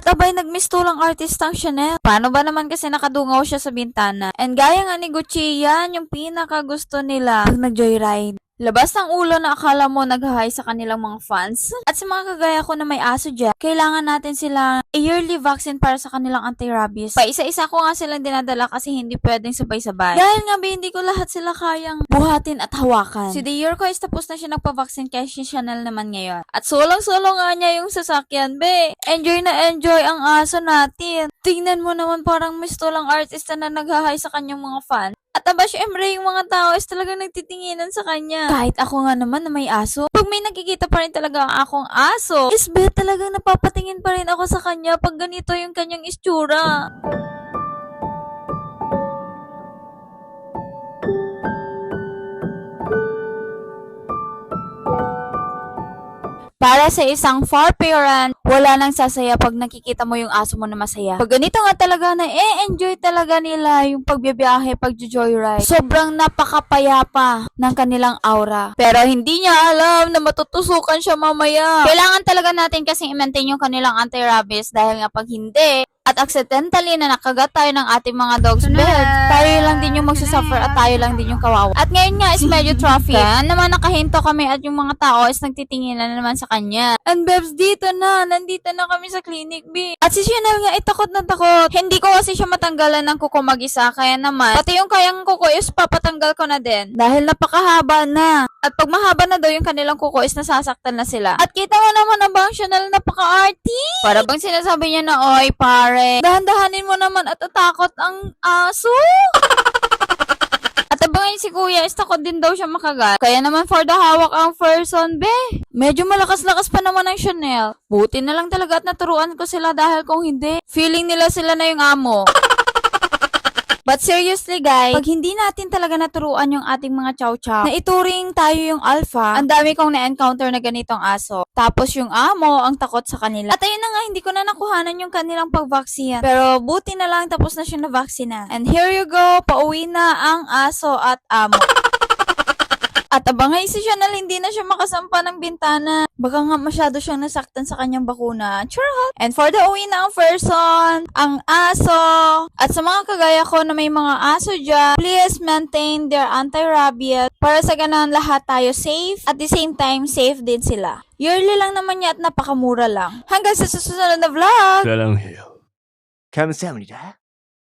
At abay nagmistulang artist ang Chanel. Paano ba naman kasi nakadungaw siya sa bintana? And gaya nga ni Gucci, yan yung pinaka gusto nila pag nag-joyride. Labas ng ulo na akala mo nag-hi sa kanilang mga fans. At sa mga kagaya ko na may aso dyan, kailangan natin sila a yearly vaccine para sa kanilang anti-rabies. Pa isa-isa ko nga silang dinadala kasi hindi pwedeng sabay-sabay. Dahil nga ba hindi ko lahat sila kayang buhatin at hawakan. Si Dior ko is tapos na siya nagpa-vaccine kaya si Chanel naman ngayon. At sulang-sulo nga niya yung sasakyan, be. Enjoy na enjoy ang aso natin. Tingnan mo naman parang mistulang artista na nag-hi sa kanyang mga fan. At aba, syempre, yung mga tao is talagang nagtitinginan sa kanya. Kahit ako nga naman na may aso, pag may nakikita pa rin talaga ang akong aso, is bet talagang napapatingin pa rin ako sa kanya pag ganito yung kanyang istura. Para sa isang far parent, wala nang sasaya pag nakikita mo yung aso mo na masaya. Pag ganito nga talaga na e-enjoy talaga nila yung pagbibiyahe, pag-joyride. Sobrang napakapayapa ng kanilang aura. Pero hindi niya alam na matutusukan siya mamaya. Kailangan talaga natin kasi i-maintain yung kanilang anti-rabies dahil nga pag hindi, at accidentally na nakagat tayo ng ating mga dog's na. bed, tayo lang din yung magsusuffer at tayo lang din yung kawawa. At ngayon nga is medyo traffic. Naman nakahinto kami at yung mga tao is nagtitingin na naman sa kanya. And Bebs, dito na. Nandito na kami sa clinic, B. At si Chanel nga, eh, takot na takot. Hindi ko kasi siya matanggalan ng kuko mag-isa. Kaya naman, pati yung kayang kuko is papatanggal ko na din. Dahil napakahaba na. At pag mahaba na daw yung kanilang kuko is nasasaktan na sila. At kita mo naman ang Chanel napaka-arty? Para bang sinasabi niya na, oy pare, dahan-dahanin mo naman at atakot ang aso. At abangan si kuya, is takot din daw siya makagat. Kaya naman for the hawak ang person, be. Medyo malakas-lakas pa naman ang Chanel. Buti na lang talaga at naturuan ko sila dahil kung hindi, feeling nila sila na yung amo. But seriously guys, pag hindi natin talaga naturuan yung ating mga chow-chow, na ituring tayo yung alpha, ang dami kong na-encounter na ganitong aso. Tapos yung amo, ang takot sa kanila. At ayun na nga, hindi ko na nakuhanan yung kanilang pag-vaccine. Pero buti na lang, tapos na siya na-vaccine na. And here you go, pauwi na ang aso at amo. At abangay si Chanel, hindi na siya makasampa ng bintana. Baka nga masyado siyang nasaktan sa kanyang bakuna. Charot! And for the uwi na ang person, ang aso. At sa mga kagaya ko na may mga aso dyan, please maintain their anti-rabies para sa ganun lahat tayo safe at the same time safe din sila. Yearly lang naman niya at napakamura lang. Hanggang sa susunod na vlog! Salam hill. Kamsahamnida.